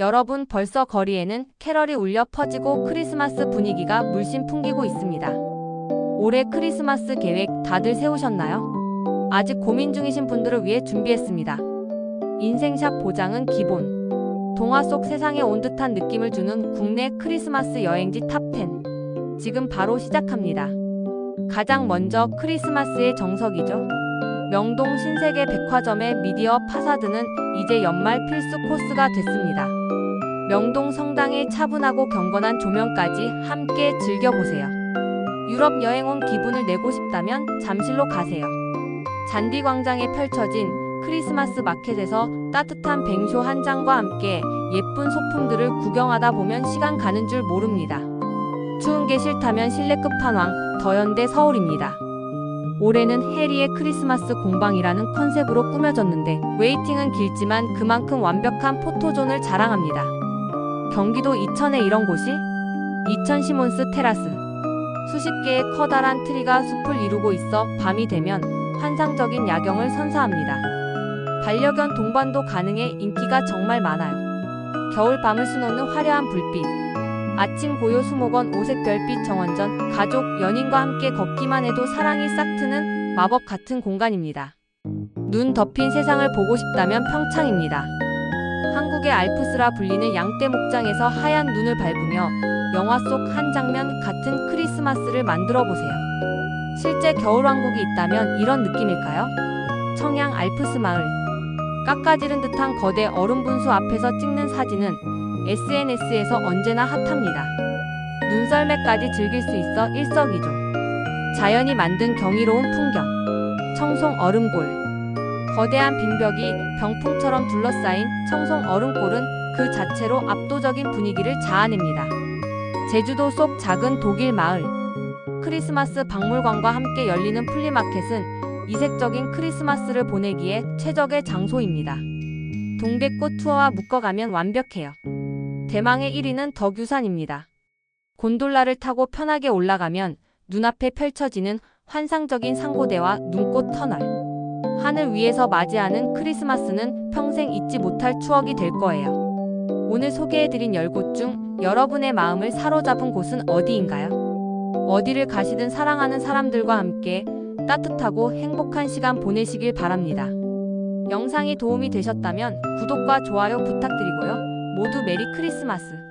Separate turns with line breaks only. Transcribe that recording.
여러분 벌써 거리에는 캐럴이 울려 퍼지고 크리스마스 분위기가 물씬 풍기고 있습니다. 올해 크리스마스 계획 다들 세우셨나요? 아직 고민 중이신 분들을 위해 준비했습니다. 인생샷 보장은 기본. 동화 속 세상에 온 듯한 느낌을 주는 국내 크리스마스 여행지 탑10. 지금 바로 시작합니다. 가장 먼저 크리스마스의 정석이죠. 명동 신세계 백화점의 미디어 파사드는 이제 연말 필수 코스가 됐습니다. 명동 성당의 차분하고 경건한 조명까지 함께 즐겨보세요. 유럽 여행 온 기분을 내고 싶다면 잠실로 가세요. 잔디광장에 펼쳐진 크리스마스 마켓에서 따뜻한 뱅쇼 한 잔과 함께 예쁜 소품들을 구경하다 보면 시간 가는 줄 모릅니다. 추운 게 싫다면 실내 끝판왕 더현대 서울입니다. 올해는 해리의 크리스마스 공방이라는 컨셉으로 꾸며졌는데 웨이팅은 길지만 그만큼 완벽한 포토존을 자랑합니다. 경기도 이천에 이런 곳이 이천 시몬스 테라스 수십 개의 커다란 트리가 숲을 이루고 있어 밤이 되면 환상적인 야경을 선사합니다. 반려견 동반도 가능해 인기가 정말 많아요. 겨울 밤을 수놓는 화려한 불빛 아침 고요 수목원 오색 별빛 정원전 가족 연인과 함께 걷기만 해도 사랑이 싹 트는 마법 같은 공간입니다. 눈 덮인 세상을 보고 싶다면 평창입니다. 한국의 알프스라 불리는 양떼 목장에서 하얀 눈을 밟으며 영화 속 한 장면 같은 크리스마스를 만들어 보세요. 실제 겨울왕국이 있다면 이런 느낌일까요? 청양 알프스 마을. 깎아지른 듯한 거대 얼음 분수 앞에서 찍는 사진은 SNS에서 언제나 핫합니다. 눈썰매까지 즐길 수 있어 일석이조. 자연이 만든 경이로운 풍경. 청송 얼음골. 거대한 빙벽이 병풍처럼 둘러싸인 청송 얼음골은 그 자체로 압도적인 분위기를 자아냅니다. 제주도 속 작은 독일 마을. 크리스마스 박물관과 함께 열리는 플리마켓은 이색적인 크리스마스를 보내기에 최적의 장소입니다. 동백꽃 투어와 묶어가면 완벽해요. 대망의 1위는 덕유산입니다. 곤돌라를 타고 편하게 올라가면 눈앞에 펼쳐지는 환상적인 상고대와 눈꽃 터널. 하늘 위에서 맞이하는 크리스마스는 평생 잊지 못할 추억이 될 거예요. 오늘 소개해드린 10곳 중 여러분의 마음을 사로잡은 곳은 어디인가요? 어디를 가시든 사랑하는 사람들과 함께 따뜻하고 행복한 시간 보내시길 바랍니다. 영상이 도움이 되셨다면 구독과 좋아요 부탁드리고요. 모두 메리 크리스마스!